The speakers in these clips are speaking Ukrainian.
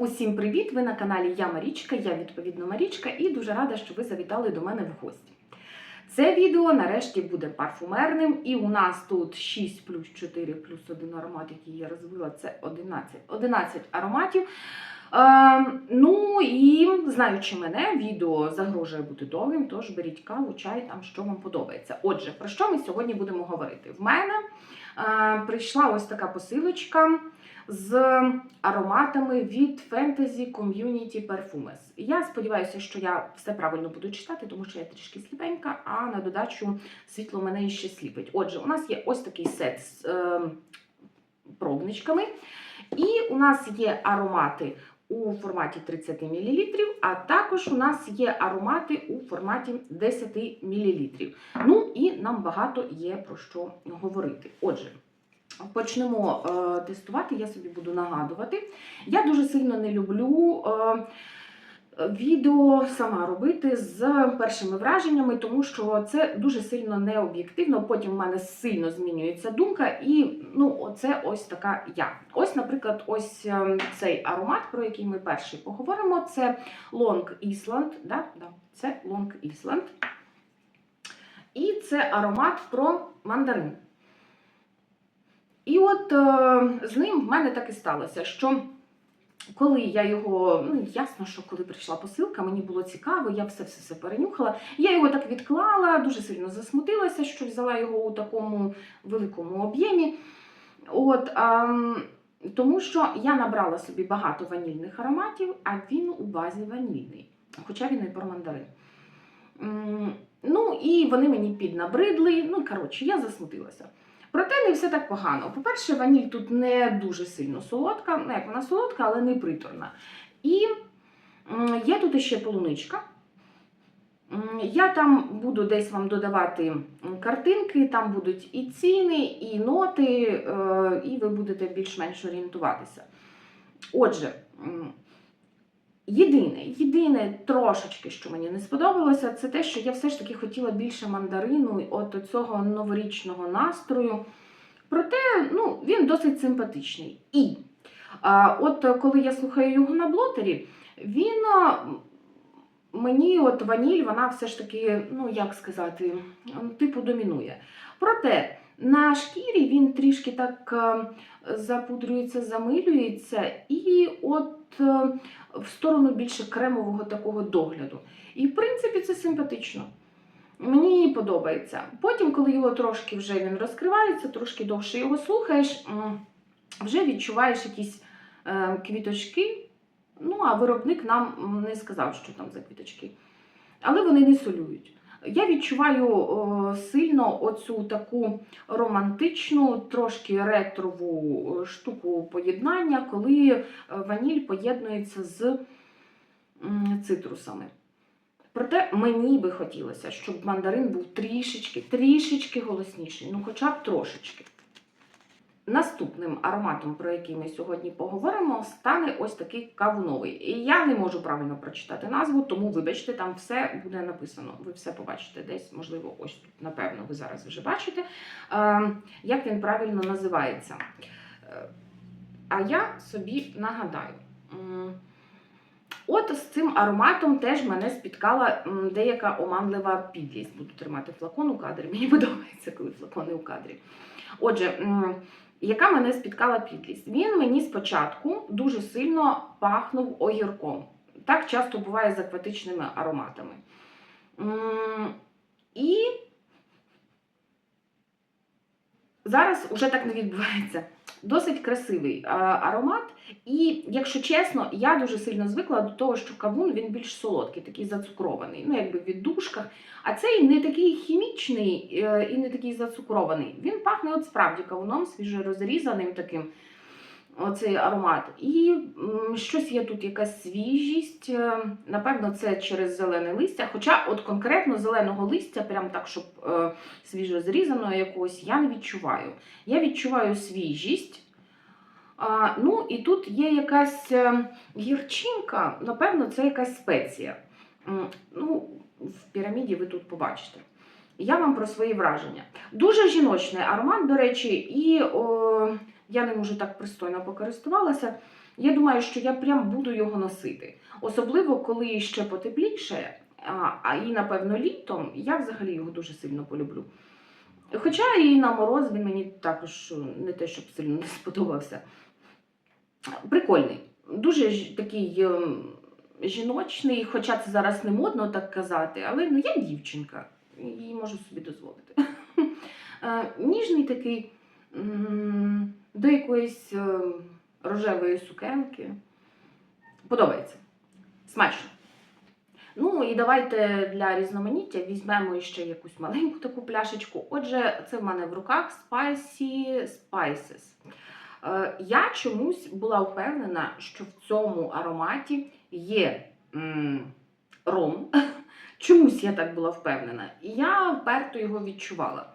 Усім привіт! Ви на каналі Я Марічка, я відповідно Марічка, і дуже рада, що ви завітали до мене в гості. Це відео нарешті буде парфумерним, і у нас тут 6 плюс 4 плюс 1 аромат, який я розвила, це 11, 11 ароматів. Е, ну і знаючи мене, відео загрожує бути довгим, тож беріть каву, чай, там що вам подобається. Отже, про що ми сьогодні будемо говорити? В мене е, прийшла ось така посилочка з ароматами від Fantasy Community Perfumes. Я сподіваюся, що я все правильно буду читати, тому що я трішки сліпенька, а на додачу світло мене іще сліпить. Отже, у нас є ось такий сет з е, пробничками, і у нас є аромати у форматі 30 мл, а також у нас є аромати у форматі 10 мл. Ну і нам багато є про що говорити. Отже, почнемо е, тестувати, я собі буду нагадувати. Я дуже сильно не люблю. Е, Відео сама робити з першими враженнями, тому що це дуже сильно необ'єктивно. Потім в мене сильно змінюється думка, і ну, оце ось така я. Ось, наприклад, ось е, цей аромат, про який ми перший поговоримо, це Long Island. Да? Да, це Long Island. І це аромат про мандарин. І от е, з ним в мене так і сталося, що коли я його, ну ясно, що коли прийшла посилка, мені було цікаво, я все все все перенюхала. Я його так відклала, дуже сильно засмутилася, що взяла його у такому великому об'ємі. От, а, тому що я набрала собі багато ванільних ароматів, а він у базі ванільний, хоча він і про мандарин. Ну, і вони мені піднабридли. Ну, коротше, я засмутилася. Проте не все так погано. По-перше, ваніль тут не дуже сильно солодка, ну як вона солодка, але не приторна. І є тут ще полуничка. Я там буду десь вам додавати картинки, там будуть і ціни, і ноти, е, і ви будете більш-менш орієнтуватися. Отже, єдине, єдине трошечки, що мені не сподобалося, це те, що я все ж таки хотіла більше мандарину, от цього новорічного настрою. Проте ну, він досить симпатичний. І а, от коли я слухаю його на блотері, він мені от ваніль, вона все ж таки, ну як сказати, типу домінує. Проте на шкірі він трішки так е, запудрюється, замилюється, і от е, в сторону більше кремового такого догляду. І в принципі це симпатично. Мені подобається. Потім, коли його трошки вже він розкривається, трошки довше його слухаєш, вже відчуваєш якісь е, квіточки. Ну, а виробник нам не сказав, що там за квіточки. Але вони не солюють. Я відчуваю сильно оцю таку романтичну, трошки ретрову штуку поєднання, коли е, ваніль поєднується з цитрусами. Проте мені би хотілося, щоб мандарин був трішечки, трішечки голосніший, ну хоча б трошечки. Наступним ароматом, про який ми сьогодні поговоримо, стане ось такий кавуновий. І я не можу правильно прочитати назву, тому вибачте, там все буде написано. Ви все побачите десь, можливо, ось тут, напевно, ви зараз вже бачите, е, як він правильно називається. Е, А я собі нагадаю. От з цим ароматом теж мене спіткала деяка оманлива підлість. Буду тримати флакон у кадрі. Мені подобається, коли флакони у кадрі. Отже, яка мене спіткала підлість? Він мені спочатку дуже сильно пахнув огірком. Так часто буває з акватичними ароматами. І зараз уже так не відбувається. Досить красивий а, аромат. І, якщо чесно, я дуже сильно звикла до того, що кавун він більш солодкий, такий зацукрований, ну якби в віддушках. А цей не такий хімічний е, і не такий зацукрований. Він пахне от справді кавуном, свіжорозрізаним таким оцей аромат. І щось є тут, якась свіжість. е, Напевно, це через зелене листя. Хоча, от конкретно зеленого листя, прям так, щоб е, свіжо зрізаного якогось, я не відчуваю. Я відчуваю свіжість. Ну, і тут є якась е, гірчинка, напевно, це якась спеція. Ну, в піраміді ви тут побачите. Я вам про свої враження. Дуже жіночний аромат, до речі, і о, я ним уже так пристойно покористувалася. Я думаю, що я прям буду його носити. Особливо, коли ще потепліше, а, і, напевно, літом я взагалі його дуже сильно полюблю. Хоча і на мороз він мені також не те, щоб сильно не сподобався. Прикольний. Дуже такий ем, жіночний, хоча це зараз не модно так казати, але ну, я дівчинка і можу собі дозволити. Е, Ніжний такий до якоїсь ем, рожевої сукенки. Подобається. Смачно. Ну і давайте для різноманіття візьмемо ще якусь маленьку таку пляшечку. Отже, це в мене в руках Spicy Spices. Е, Я чомусь була впевнена, що в цьому ароматі є м, ром. Чомусь я так була впевнена. І я вперто його відчувала.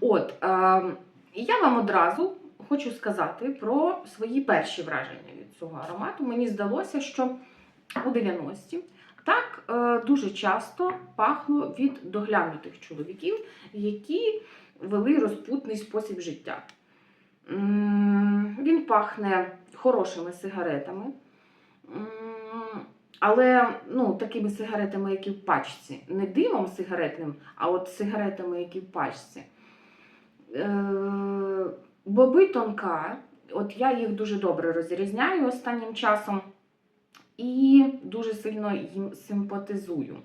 От, е, я вам одразу хочу сказати про свої перші враження від цього аромату. Мені здалося, що у 90-ті так е, дуже часто пахло від доглянутих чоловіків, які вели розпутний спосіб життя. Він пахне хорошими сигаретами, але ну, такими сигаретами, які в пачці. Не димом сигаретним, а от сигаретами, які в пачці. Боби тонка, от я їх дуже добре розрізняю останнім часом і дуже сильно їм симпатизую.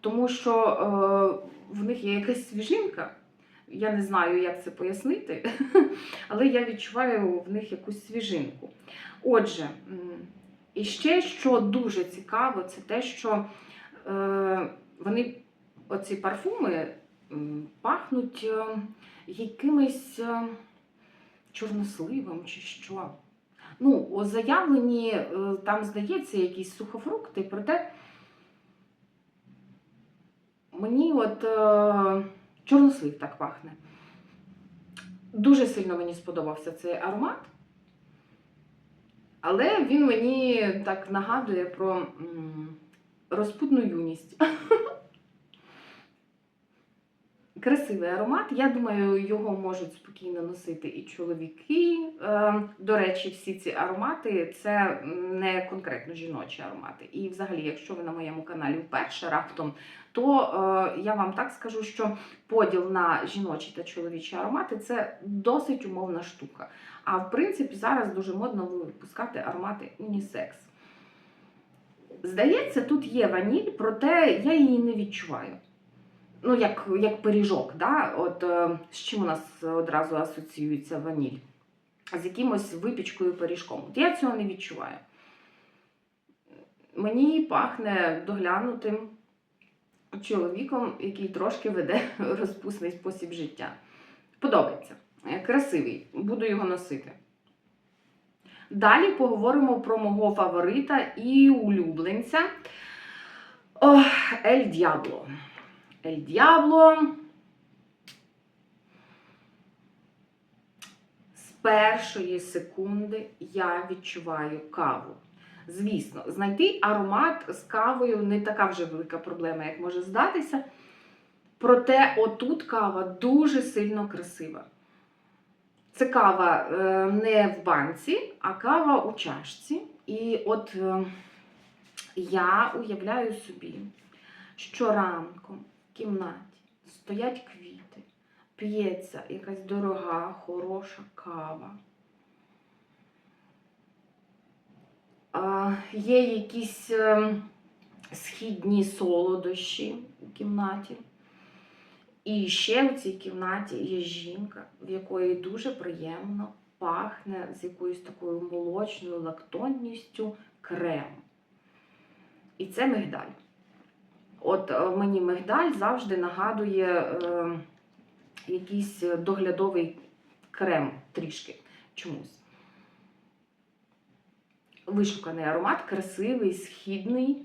Тому що е, в них є якась свіжинка. Я не знаю, як це пояснити, але я відчуваю в них якусь свіжинку. Отже, і ще що дуже цікаво, це те, що е, вони, оці парфуми, пахнуть е, якимось е, чорносливом чи що. Ну, у заявленні е, там здається якісь сухофрукти, проте мені от е, чорнослив так пахне. Дуже сильно мені сподобався цей аромат. Але він мені так нагадує про розпутну юність. Красивий аромат. Я думаю, його можуть спокійно носити і чоловіки. Е, До речі, всі ці аромати це не конкретно жіночі аромати. І взагалі, якщо ви на моєму каналі вперше раптом, то е, я вам так скажу, що поділ на жіночі та чоловічі аромати це досить умовна штука. А в принципі, зараз дуже модно випускати аромати унісекс. Здається, тут є ваніль, проте я її не відчуваю. Ну, як, як пиріжок, да? От е, з чим у нас одразу асоціюється ваніль? З якимось випічкою пиріжком. От я цього не відчуваю. Мені пахне доглянутим чоловіком, який трошки веде розпусний спосіб життя. Подобається. Е, Красивий, буду його носити. Далі поговоримо про мого фаворита і улюбленця Ель Діабло. Ель Діабло. З першої секунди я відчуваю каву. Звісно, знайти аромат з кавою не така вже велика проблема, як може здатися. Проте отут кава дуже сильно красива. Це кава е, не в банці, а кава у чашці. І от е, я уявляю собі, що ранком кімнаті стоять квіти, п'ється якась дорога, хороша кава. Є якісь е, східні солодощі у кімнаті. І ще в цій кімнаті є жінка, в якої дуже приємно пахне з якоюсь такою молочною лактонністю крем. І це мигдаль. От е, мені мигдаль завжди нагадує е, якийсь доглядовий крем трішки чомусь. Вишуканий аромат, красивий, східний,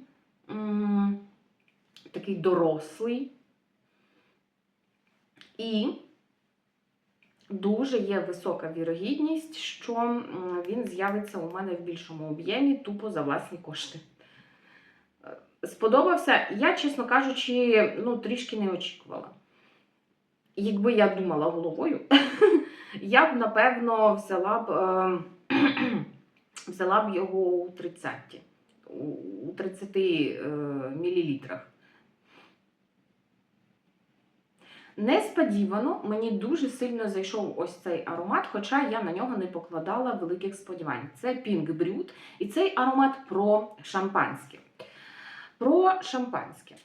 м, такий дорослий. І дуже є висока вірогідність, що він з'явиться у мене в більшому об'ємі тупо за власні кошти. Сподобався, я, чесно кажучи, ну, трішки не очікувала. Якби я думала головою, я б, напевно, взяла б е, взяла б його у 30, у у 30 е, мілілітрах. Несподівано мені дуже сильно зайшов ось цей аромат, хоча я на нього не покладала великих сподівань. Це Pink Brut, і цей аромат про шампанське. Про шампанське.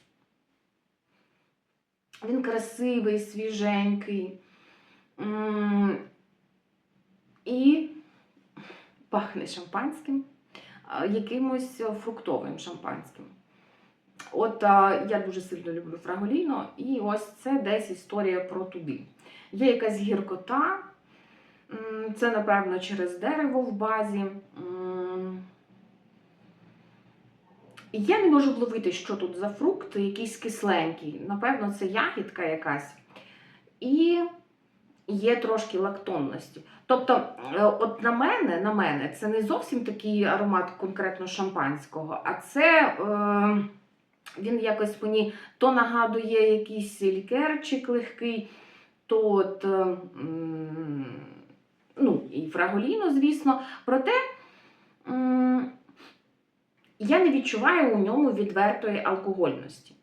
Він красивий, свіженький. І пахне шампанським, якимось фруктовим шампанським. От я дуже сильно люблю фраголіно, і ось це десь історія про туди. Є якась гіркота, це, напевно, через дерево в базі. М, і Я не можу вловити, що тут за фрукт, якийсь кисленький. Напевно, це ягідка якась. І є трошки лактонності. Тобто, е, от на мене, на мене, це не зовсім такий аромат конкретно шампанського, а це е, він якось мені то нагадує якийсь лікерчик легкий, то от, е, ну, і фраголіно, звісно. Проте я не відчуваю у ньому відвертої алкогольності.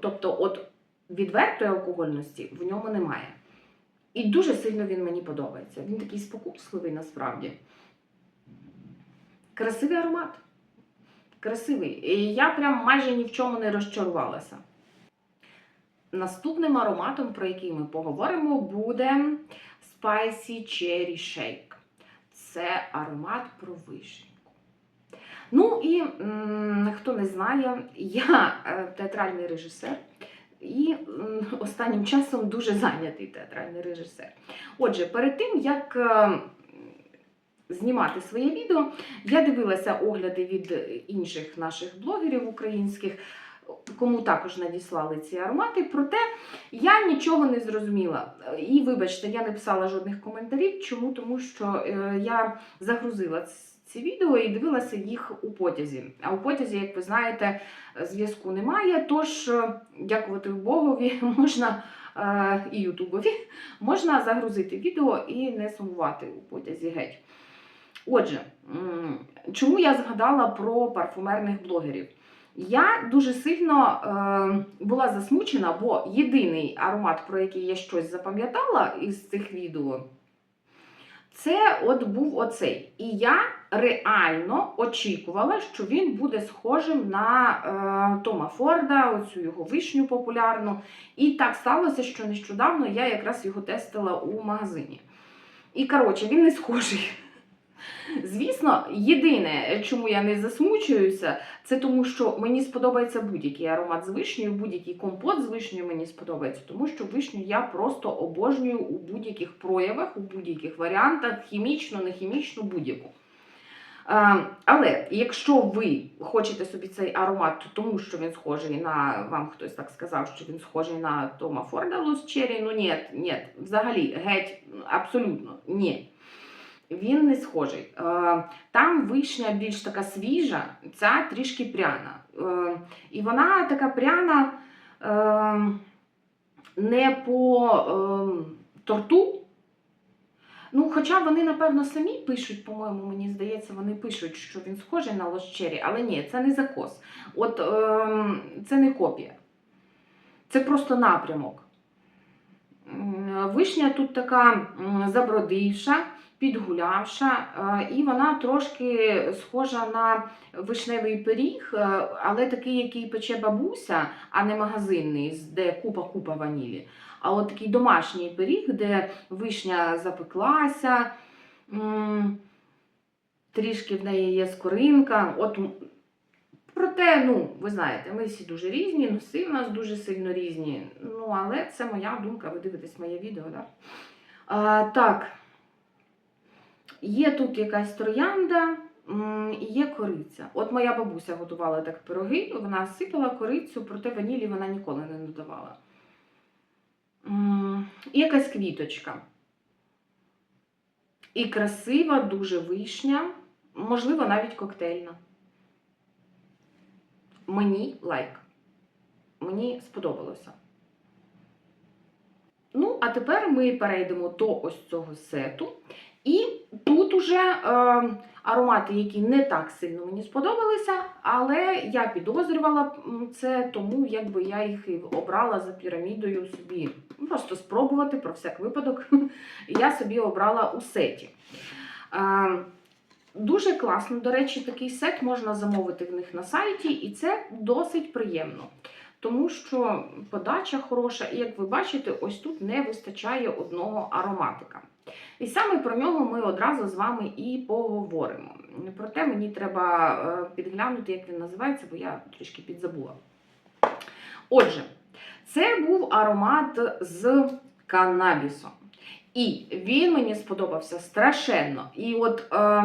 Тобто, от відвертої алкогольності в ньому немає. І дуже сильно він мені подобається. Він такий спокусливий насправді. Красивий аромат. Красивий. І я прям майже ні в чому не розчарувалася. Наступним ароматом, про який ми поговоримо, буде Spicy Cherry Shake. Це аромат про вишеньку. Ну і хто не знає, я е, театральний режисер. І останнім часом дуже зайнятий театральний режисер. Отже, перед тим як е, знімати своє відео, я дивилася огляди від інших наших блогерів українських, кому також надіслали ці аромати. Проте я нічого не зрозуміла. І вибачте, я не писала жодних коментарів. Чому? Тому що е, я загрузила ц- ці відео і дивилася їх у потязі. А у потязі, як ви знаєте, зв'язку немає. Тож, е, дякувати Богові, можна е, і Ютубові, можна загрузити відео і не сумувати у потязі геть. Отже, чому я згадала про парфумерних блогерів? Я дуже сильно е, була засмучена, бо єдиний аромат, про який я щось запам'ятала із цих відео, це от був оцей. І я реально очікувала, що він буде схожим на е, Тома Форда, оцю його вишню популярну. І так сталося, що нещодавно я якраз його тестила у магазині. І коротше, він не схожий. Звісно, єдине, чому я не засмучуюся, це тому, що мені сподобається будь-який аромат з вишнею, будь-який компот з вишнею мені сподобається, тому що вишню я просто обожнюю у будь-яких проявах, у будь-яких варіантах, хімічно, не хімічно, будь-яку. Е, Але якщо ви хочете собі цей аромат, тому що він схожий на вам хтось так сказав, що він схожий на Тома Форда Lost Cherry, ну ні, ні, взагалі, геть, абсолютно ні. Він не схожий. Е, Там вишня більш така свіжа, ця трішки пряна. Е, І вона така пряна е, не по торту. Ну, хоча вони, напевно, самі пишуть, по-моєму, мені здається, вони пишуть, що він схожий на лощері, але ні, це не закос. От е, це не копія. Це просто напрямок. Вишня тут така забродивша, підгулявша, е, і вона трошки схожа на вишневий пиріг, е, але такий, який пече бабуся, а не магазинний, де купа-купа ванілі. А от такий домашній пиріг, де вишня запеклася, трішки в неї є скоринка. От, проте, ну, ви знаєте, ми всі дуже різні, носи в нас дуже сильно різні. Ну, але це моя думка, ви дивитесь моє відео, так? А, так. Є тут якась троянда є кориця. От моя бабуся готувала так пироги, вона сипала корицю, проте ванілі вона ніколи не додавала. І якась квіточка. І красива, дуже вишня, можливо, навіть коктейльна. Мені лайк. Мені сподобалося. Ну, а тепер ми перейдемо до ось цього сету. І тут уже е, аромати, які не так сильно мені сподобалися, але я підозрювала це, тому якби я їх і обрала за пірамідою собі. ну, Просто спробувати про всяк випадок. Я собі обрала у сеті. Е, Дуже класно, до речі, такий сет можна замовити в них на сайті, і це досить приємно. Тому що подача хороша, і як ви бачите, ось тут не вистачає одного ароматика. І саме про нього ми одразу з вами і поговоримо. Проте мені треба е, підглянути, як він називається, бо я трішки підзабула. Отже, це був аромат з канабісом. І він мені сподобався страшенно. І от е,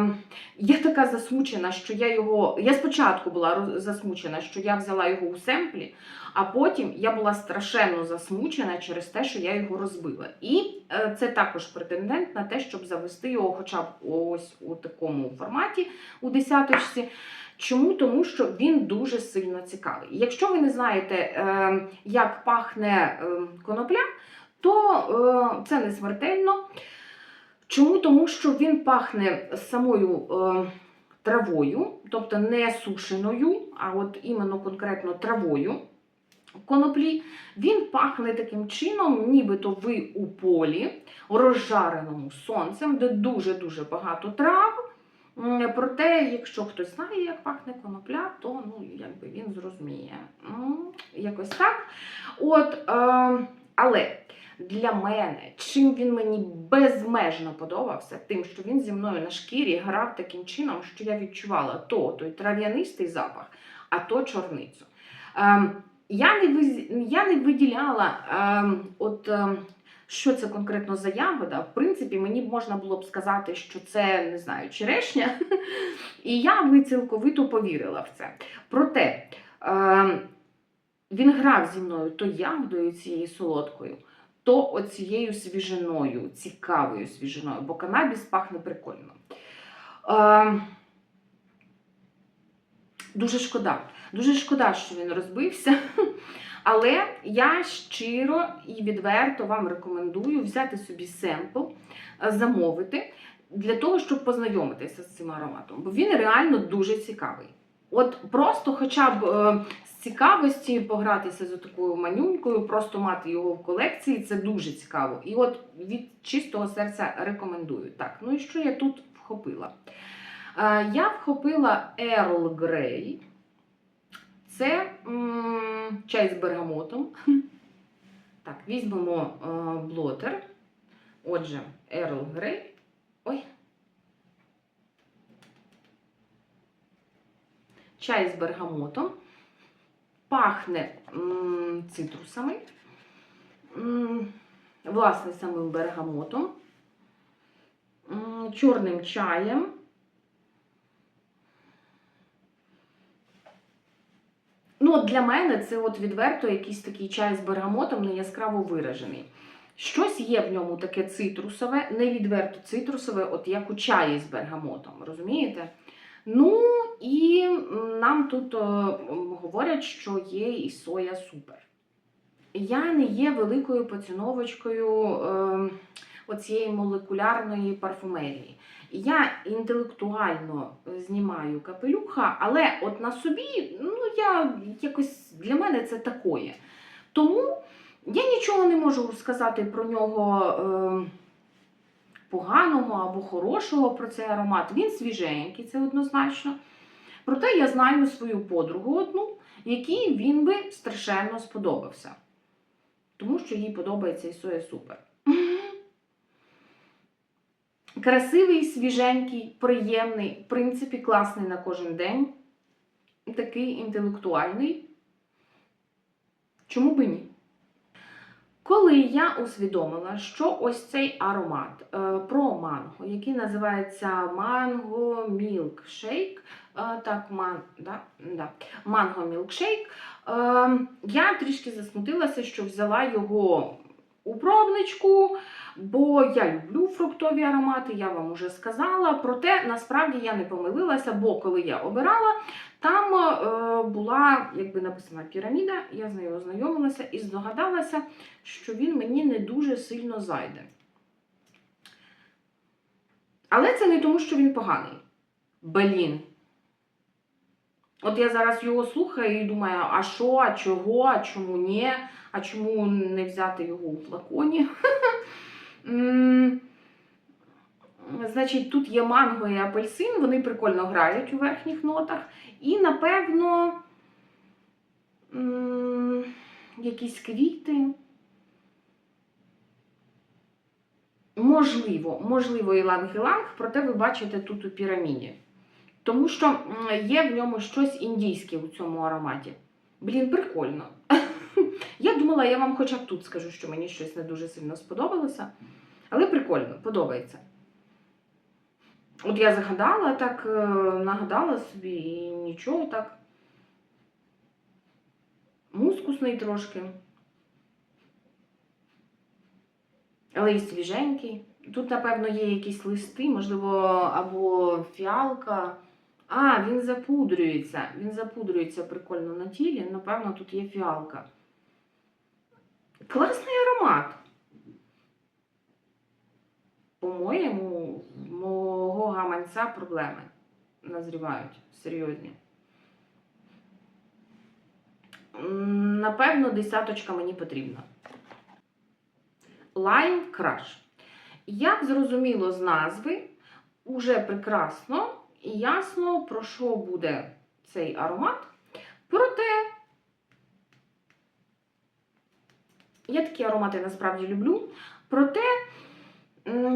я така засмучена, що я його. Я спочатку була засмучена, що я взяла його у семплі, а потім я була страшенно засмучена через те, що я його розбила. І е, це також претендент на те, щоб завести його хоча б ось у такому форматі у десяточці. Чому? Тому що він дуже сильно цікавий. Якщо ви не знаєте, е, як пахне е, конопля, то це не смертельно. Чому? Тому що він пахне самою травою, тобто не сушеною, а от іменно конкретно травою коноплі. Він пахне таким чином, нібито ви у полі, розжареному сонцем, де дуже-дуже багато трав. Проте, якщо хтось знає, як пахне конопля, то ну, якби він зрозуміє. Якось так. От, е, але для мене, чим він мені безмежно подобався, тим, що він зі мною на шкірі грав таким чином, що я відчувала то той трав'янистий запах, а то чорницю. Ем, я, не я не виділяла, ем, от, ем, що це конкретно за ягода. В принципі, мені можна було б сказати, що це не знаю, черешня. І я би цілковито повірила в це. Проте ем, він грав зі мною то ягодою цією солодкою, то оцією свіжиною, цікавою свіжиною, бо канабіс пахне прикольно. Ем, дуже шкода. Дуже шкода, що він розбився. Але я щиро і відверто вам рекомендую взяти собі семпл, е, замовити для того, щоб познайомитися з цим ароматом. Бо він реально дуже цікавий. От просто хоча б е, з цікавості погратися з такою манюнькою, просто мати його в колекції, це дуже цікаво. І от від чистого серця рекомендую. Так, ну і що я тут вхопила? Е, Я вхопила Earl Grey. Це м, чай з бергамотом. Так, візьмемо е, блотер. Отже, Earl Grey. Ой. Чай з бергамотом. Пахне м, цитрусами. М, власне, самим бергамотом. М, чорним чаєм. Ну, от для мене це от відверто якийсь такий чай з бергамотом не яскраво виражений. Щось є в ньому таке цитрусове, не відверто цитрусове, от як у чаї з бергамотом, розумієте? Ну і нам тут е, м, говорять, що є і соя супер. Я не є великою поціновочкою е, оцієї молекулярної парфумерії. Я інтелектуально е, знімаю капелюха, але от на собі, ну я якось для мене це такое. Тому я нічого не можу сказати про нього е, поганого або хорошого про цей аромат. Він свіженький, це однозначно. Проте я знаю свою подругу одну, якій він би страшенно сподобався. Тому що їй подобається і соя супер. Красивий, свіженький, приємний, в принципі, класний на кожен день. Такий інтелектуальний. Чому би ні? Коли я усвідомила, що ось цей аромат е, про манго, який називається Mango Milkshake, е, так, ман, да, да, Mango Milkshake, е, я трішки засмутилася, що взяла його пробничку, бо я люблю фруктові аромати, я вам уже сказала. Проте насправді я не помилилася, бо коли я обирала, там е, була, якби написана піраміда, я з нею ознайомилася і здогадалася, що він мені не дуже сильно зайде. Але це не тому, що він поганий. Блін. От я зараз його слухаю і думаю, а що, а чого, а чому ні, а чому не взяти його у флаконі? Значить, тут є манго і апельсин, вони прикольно грають у верхніх нотах. І, напевно, якісь квіти. Можливо, можливо, іланг-іланг, проте ви бачите тут у піраміді. Тому що є в ньому щось індійське у цьому ароматі. Блін, прикольно. Я думала, я вам хоча б тут скажу, що мені щось не дуже сильно сподобалося. Але прикольно, подобається. От я загадала, так е, нагадала собі і нічого так. Мускусний трошки. Але і свіженький. Тут, напевно, є якісь листи, можливо, або фіалка. А, він запудрюється. Він запудрюється прикольно на тілі. Напевно, тут є фіалка. Класний аромат. По-моєму, мого гаманця проблеми назрівають серйозні. Напевно, десяточка мені потрібна. Lime Crush. Як зрозуміло з назви, уже прекрасно і ясно, про що буде цей аромат. Проте я такі аромати насправді люблю. Проте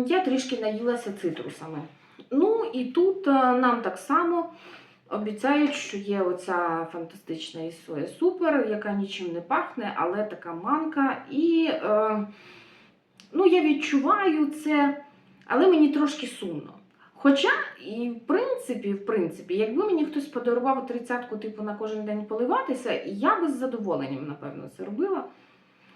я трішки наїлася цитрусами. Ну і тут е, нам так само обіцяють, що є оця фантастична Ісоя Супер, яка нічим не пахне, але така манка. І е, ну, я відчуваю це, але мені трошки сумно. Хоча, і в принципі, в принципі, якби мені хтось подарував тридцятку, типу, на кожен день поливатися, я би з задоволенням, напевно, це робила.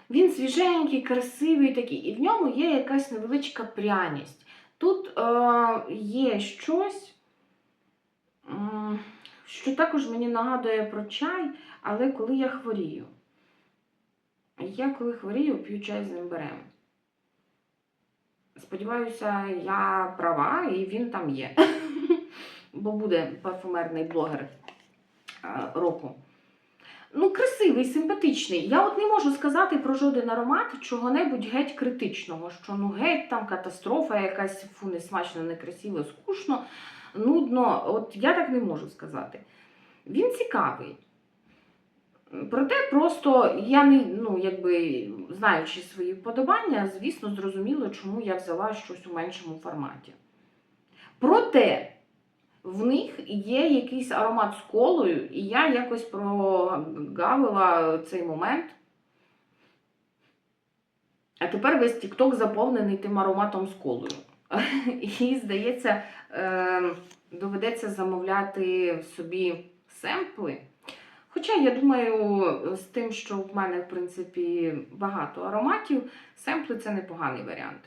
Він свіженький, красивий такий, і в ньому є якась невеличка пряність. Тут е, є щось, що також мені нагадує про чай, але коли я хворію. Я коли хворію, п'ю чай з імбирем. Сподіваюся, я права і він там є. Бо буде парфумерний блогер е, року. Ну, красивий, симпатичний. Я от не можу сказати про жоден аромат чого-небудь геть критичного, що ну геть там катастрофа якась, фу, несмачно, некрасиво, скучно, нудно. От я так не можу сказати. Він цікавий. Проте просто я не, ну, якби, знаючи свої вподобання, звісно, зрозуміло, чому я взяла щось у меншому форматі. Проте в них є якийсь аромат з колою, і я якось прогавила цей момент. А тепер весь TikTok заповнений тим ароматом з колою. І, здається, е, доведеться замовляти собі семпли. Хоча я думаю, з тим, що в мене, в принципі, багато ароматів, семпли це непоганий варіант.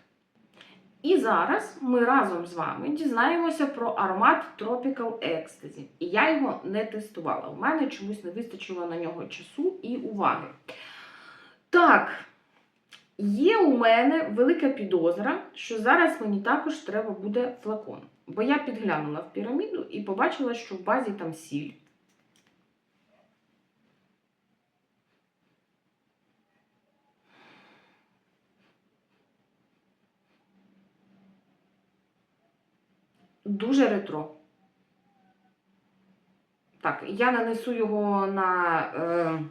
І зараз ми разом з вами дізнаємося про аромат Tropical Ecstasy. І я його не тестувала. У мене чомусь не вистачило на нього часу і уваги. Так, є у мене велика підозра, що зараз мені також треба буде флакон. Бо я підглянула в піраміду і побачила, що в базі там сіль. Дуже ретро. Так, я нанесу його на е,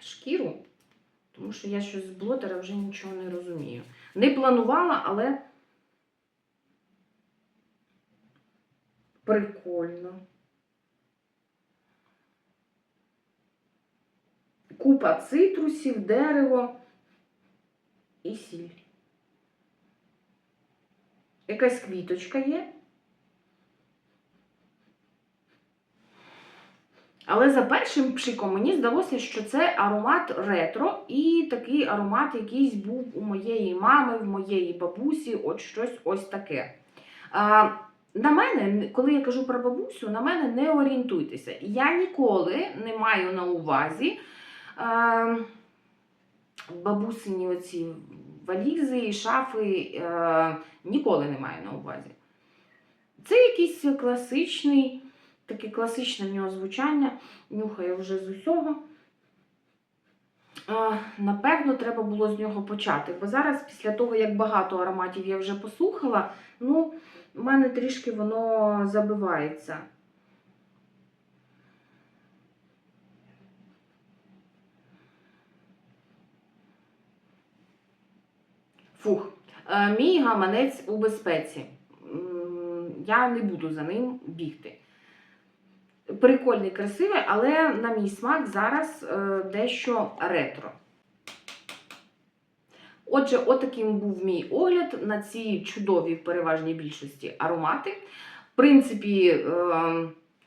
шкіру, тому що я щось з блотера вже нічого не розумію. Не планувала, але прикольно. Купа цитрусів, дерево і сіль. Якась квіточка є. Але за першим пшиком мені здалося, що це аромат ретро, і такий аромат якийсь був у моєї мами, в моєї бабусі, от щось ось таке. А, на мене, коли я кажу про бабусю, на мене не орієнтуйтеся. Я ніколи не маю на увазі а, бабусині оці валізи шафи е, ніколи не маю на увазі. Це якийсь класичний, таке класичне в нього звучання, нюхає вже з усього. Е, Напевно, треба було з нього почати, бо зараз, після того, як багато ароматів я вже послухала, ну, в мене трішки воно забивається. Фух, Е, мій гаманець у безпеці. Я не буду за ним бігти. Прикольний, красивий, але на мій смак зараз е, дещо ретро. Отже, отаким був мій огляд на ці чудові в переважній більшості аромати. В принципі, е,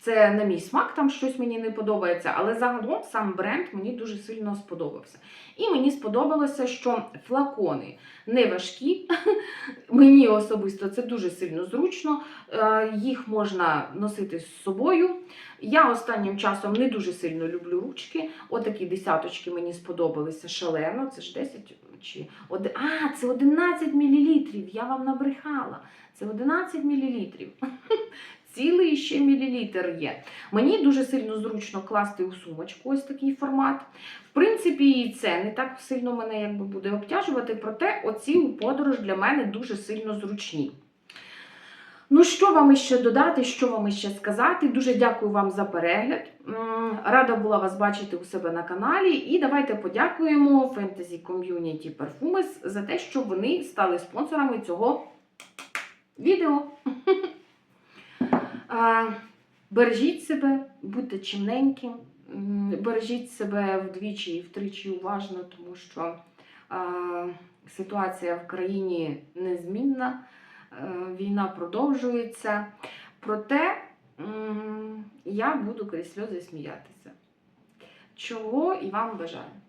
це на мій смак, там щось мені не подобається, але загалом сам бренд мені дуже сильно сподобався. І мені сподобалося, що флакони не важкі. Мені особисто це дуже сильно зручно. Е, Їх можна носити з собою. Я останнім часом не дуже сильно люблю ручки. Отакі десяточки мені сподобалися шалено. Це ж 10 чи А, це 11 мл. Я вам набрехала. Це 11 мл. Цілий ще мілілітр є. Мені дуже сильно зручно класти у сумочку ось такий формат. В принципі, і це не так сильно мене якби буде обтяжувати, проте оці у подорож для мене дуже сильно зручні. Ну, що вам іще додати, що вам іще сказати? Дуже дякую вам за перегляд. Рада була вас бачити у себе на каналі. І давайте подякуємо Fantasy Community Perfumes за те, що вони стали спонсорами цього відео. Бережіть себе, будьте чимненьким, бережіть себе вдвічі і втричі уважно, тому що ситуація в країні незмінна, е, війна продовжується. Проте я буду крізь сльози сміятися. Чого і вам бажаю.